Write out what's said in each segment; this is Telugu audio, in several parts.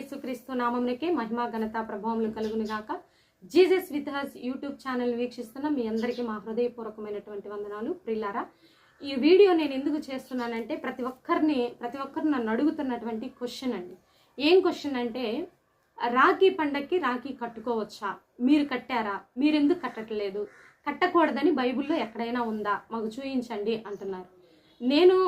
యేసుక్రీస్తు నామమునకే మహిమా ఘనత ప్రభావములు కలుగును గాక. Jesus with us YouTube channel వీక్షిస్తున్న మీ అందరికీ మా హృదయపూర్వకమైనటువంటి వందనాలు. ప్రిల్లారా ఈ వీడియో నేను ఎందుకు చేస్తున్నానంటే ప్రతి ఒక్కరిని ప్రతి ఒక్కరు నన్ను అడుగుతున్నటువంటి క్వశ్చన్ అండి. ఏం క్వశ్చన్ అంటే రాఖీ పండక్కి రాఖీ కట్టుకోవచ్చా? మీరు కట్టారా? మీరు ఎందుకు కట్టట్లేదు? కట్టకూడదని బైబిల్లో ఎక్కడైనా ఉందా? మాకు చూపించండి అంటున్నారు. నేను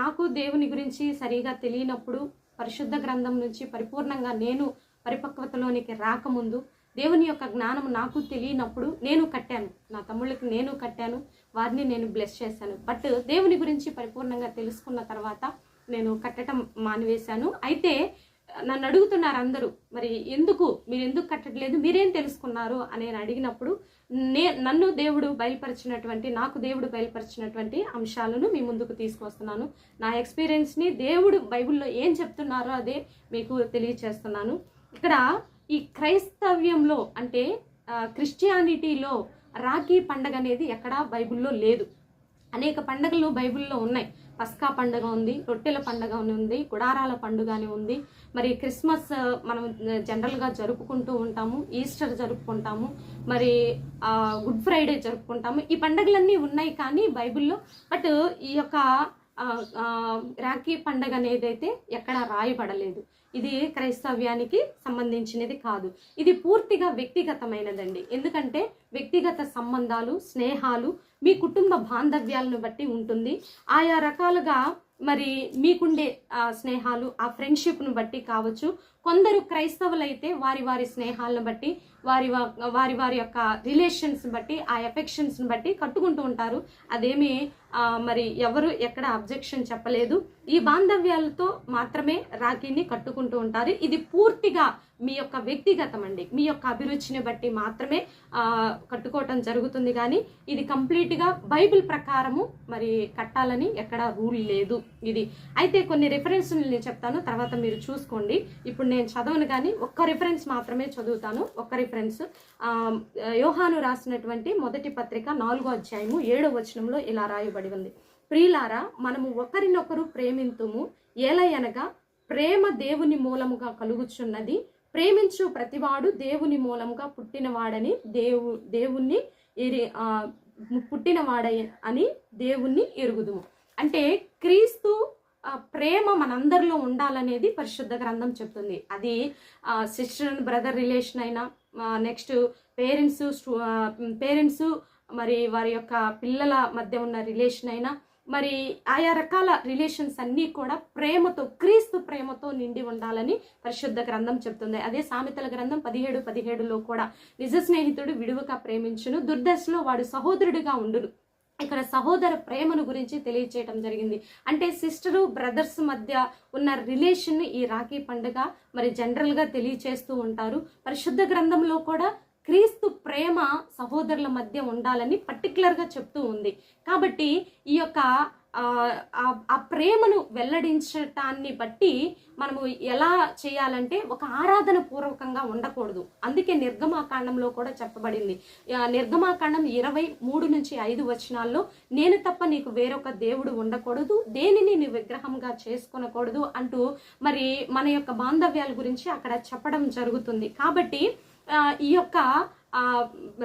నాకు దేవుని గురించి సరిగా తెలియనప్పుడు పరిశుద్ధ గ్రంథం నుంచి పరిపూర్ణంగా నేను పరిపక్వతలోనికి రాకముందు దేవుని యొక్క జ్ఞానం నాకు తెలియనప్పుడు నేను కట్టాను. నా తమ్ముళ్ళకి నేను కట్టాను. వారిని నేను బ్లెస్ చేశాను. బట్ దేవుని గురించి పరిపూర్ణంగా తెలుసుకున్న తర్వాత నేను కట్టడం మానివేశాను. అయితే నన్ను అడుగుతున్నారు అందరూ మరి ఎందుకు? మీరు ఎందుకు కట్టట్లేదు? మీరేం తెలుసుకున్నారు? అని నేను అడిగినప్పుడు నే నన్ను దేవుడు బయలుపరిచినటువంటి నాకు దేవుడు బయలుపరిచినటువంటి అంశాలను మీ ముందుకు తీసుకొస్తున్నాను. నా ఎక్స్పీరియన్స్ని దేవుడు బైబిల్లో ఏం చెప్తున్నారో అదే మీకు తెలియచేస్తున్నాను. ఇక్కడ ఈ క్రైస్తవ్యంలో అంటే క్రిస్టియానిటీలో రాఖీ పండగ అనేది ఎక్కడా బైబిల్లో లేదు. అనేక పండుగలు బైబిల్లో ఉన్నాయి. పస్కా పండుగ ఉంది రొట్టెల పండుగ అని ఉంది గుడారాల పండుగ అని ఉంది. మరి క్రిస్మస్ మనం జనరల్గా జరుపుకుంటూ ఉంటాము ఈస్టర్ జరుపుకుంటాము మరి గుడ్ ఫ్రైడే జరుపుకుంటాము. ఈ పండుగలన్నీ ఉన్నాయి కానీ బైబిల్లో బట్ ఈ యొక్క రాఖీ పండగ అనేది అయితే ఎక్కడా రాయబడలేదు. ఇది క్రైస్తవ్యానికి సంబంధించినది కాదు. ఇది పూర్తిగా వ్యక్తిగతమైనదండి. ఎందుకంటే వ్యక్తిగత సంబంధాలు స్నేహాలు మీ కుటుంబ బాంధవ్యాలను బట్టి ఉంటుంది. ఆయా రకాలుగా మరి మీకుండే ఆ స్నేహాలు ఆ ఫ్రెండ్షిప్ను బట్టి కావచ్చు. కొందరు క్రైస్తవులైతే వారి వారి స్నేహాలను బట్టి వారి వారి వారి యొక్క రిలేషన్స్ని బట్టి ఆ ఎఫెక్షన్స్ని బట్టి కట్టుకుంటూ ఉంటారు. అదేమి మరి ఎవరు ఎక్కడ అబ్జెక్షన్ చెప్పలేదు. ఈ బాంధవ్యాలతో మాత్రమే రాఖీని కట్టుకుంటూ ఉంటారు. ఇది పూర్తిగా మీ యొక్క వ్యక్తిగతం అండి. మీ యొక్క అభిరుచిని బట్టి మాత్రమే కట్టుకోవటం జరుగుతుంది కానీ ఇది కంప్లీట్గా బైబిల్ ప్రకారము మరి కట్టాలని ఎక్కడ రూల్ లేదు ఇది. అయితే కొన్ని రిఫరెన్స్లు నేను చెప్తాను తర్వాత మీరు చూసుకోండి. ఇప్పుడు నేను చదవను కానీ ఒక్క రిఫరెన్స్ మాత్రమే చదువుతాను ఒక్క రిఫరెన్స్. యోహాను రాసినటువంటి మొదటి పత్రిక నాలుగో అధ్యాయము ఏడో వచనంలో ఇలా రాయబడి ఉంది. ప్రియులారా మనము ఒకరినొకరు ప్రేమింతుము ఏలయనగా ప్రేమ దేవుని మూలముగా కలుగుచున్నది ప్రేమించు ప్రతివాడు దేవుని మూలంగా పుట్టినవాడని దేవు దేవుణ్ణి ఎరి పుట్టినవాడ పుట్టినవాడై అని దేవుణ్ణి ఎరుగుదుము. అంటే క్రీస్తు ప్రేమ మనందరిలో ఉండాలనేది పరిశుద్ధ గ్రంథం చెప్తుంది. అది సిస్టర్ అండ్ బ్రదర్ రిలేషన్ అయినా నెక్స్ట్ పేరెంట్స్ పేరెంట్స్ మరి వారి యొక్క పిల్లల మధ్య ఉన్న రిలేషన్ అయినా మరి ఆయా రకాల రిలేషన్స్ అన్నీ కూడా ప్రేమతో క్రీస్తు ప్రేమతో నిండి ఉండాలని పరిశుద్ధ గ్రంథం చెప్తుంది. అదే సామెతల గ్రంథం పదిహేడు పదిహేడులో కూడా నిజ స్నేహితుడు విడువగా ప్రేమించును దుర్దశలో వాడు సహోదరుడిగా ఉండును. ఇక్కడ సహోదర ప్రేమను గురించి తెలియచేయటం జరిగింది. అంటే సిస్టరు బ్రదర్స్ మధ్య ఉన్న రిలేషన్ ఈ రాఖీ పండుగ మరి జనరల్గా తెలియచేస్తూ ఉంటారు. పరిశుద్ధ గ్రంథంలో కూడా క్రీస్తు ప్రేమ సహోదరుల మధ్య ఉండాలని పర్టికులర్గా చెప్తూ ఉంది. కాబట్టి ఈ యొక్క ఆ, ప్రేమను వెల్లడించటాన్ని బట్టి మనము ఎలా చేయాలంటే ఒక ఆరాధన పూర్వకంగా ఉండకూడదు. అందుకే నిర్గమాకాండంలో కూడా చెప్పబడింది. నిర్గమాకాండం ఇరవై మూడు నుంచి ఐదు వచనాల్లో నేను తప్ప నీకు వేరొక దేవుడు ఉండకూడదు దేనిని నీ విగ్రహంగా చేసుకునకూడదు అంటూ మరి మన యొక్క బాంధవ్యాల గురించి అక్కడ చెప్పడం జరుగుతుంది. కాబట్టి ఈ యొక్క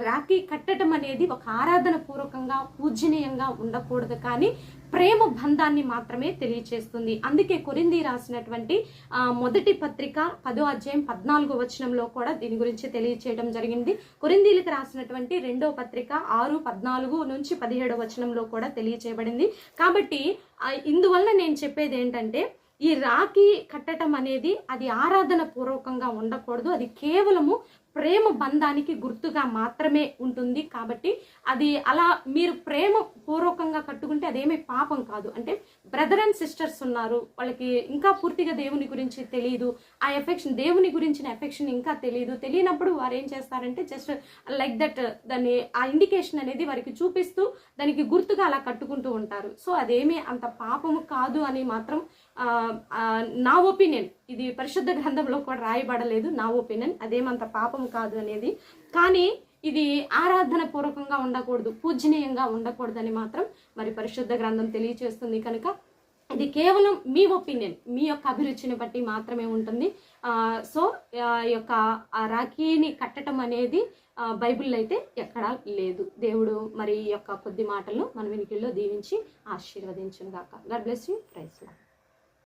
రాఖీ కట్టడం అనేది ఒక ఆరాధన పూర్వకంగా పూజనీయంగా ఉండకూడదు కానీ ప్రేమ బంధాన్ని మాత్రమే తెలియచేస్తుంది. అందుకే కొరింది రాసినటువంటి మొదటి పత్రిక పదో అధ్యాయం పద్నాలుగో వచనంలో కూడా దీని గురించి తెలియచేయడం జరిగింది. కొరిందీలకు రాసినటువంటి రెండో పత్రిక ఆరు పద్నాలుగు నుంచి పదిహేడో వచనంలో కూడా తెలియచేయబడింది. కాబట్టి ఇందువల్ల నేను చెప్పేది ఏంటంటే ఈ రాఖీ కట్టడం అనేది అది ఆరాధన పూర్వకంగా ఉండకూడదు. అది కేవలము ప్రేమ బంధానికి గుర్తుగా మాత్రమే ఉంటుంది కాబట్టి అది అలా మీరు ప్రేమ పూర్వకంగా కట్టుకుంటే అదేమీ పాపం కాదు. అంటే బ్రదర్ అండ్ సిస్టర్స్ ఉన్నారు వాళ్ళకి ఇంకా పూర్తిగా దేవుని గురించి తెలియదు ఆ ఎఫెక్షన్ దేవుని గురించిన ఎఫెక్షన్ ఇంకా తెలియదు తెలియనప్పుడు వారు ఏం చేస్తారంటే జస్ట్ లైక్ దట్ దాన్ని ఆ ఇండికేషన్ అనేది వారికి చూపిస్తూ దానికి గుర్తుగా అలా కట్టుకుంటూ ఉంటారు. సో అదేమీ అంత పాపము కాదు అని మాత్రం నా ఒపీనియన్. ఇది పరిశుద్ధ గ్రంథంలో కూడా రాయబడలేదు నా ఒపీనియన్. అదేమంత పాపం కాదు అనేది. కానీ ఇది ఆరాధన పూర్వకంగా ఉండకూడదు పూజనీయంగా ఉండకూడదని మాత్రం మరి పరిశుద్ధ గ్రంథం తెలియచేస్తుంది. కనుక ఇది కేవలం మీ ఒపీనియన్ మీ యొక్క అభిరుచిని బట్టి మాత్రమే ఉంటుంది. సో ఈ యొక్క ఆ రాఖీని కట్టడం అనేది బైబిల్లో అయితే ఎక్కడా లేదు. దేవుడు మరి ఈ యొక్క కొద్ది మాటలను మన వినికిల్లో దీవించి ఆశీర్వదించును గడ్ బ్లెస్ యూ. ప్రైస్లా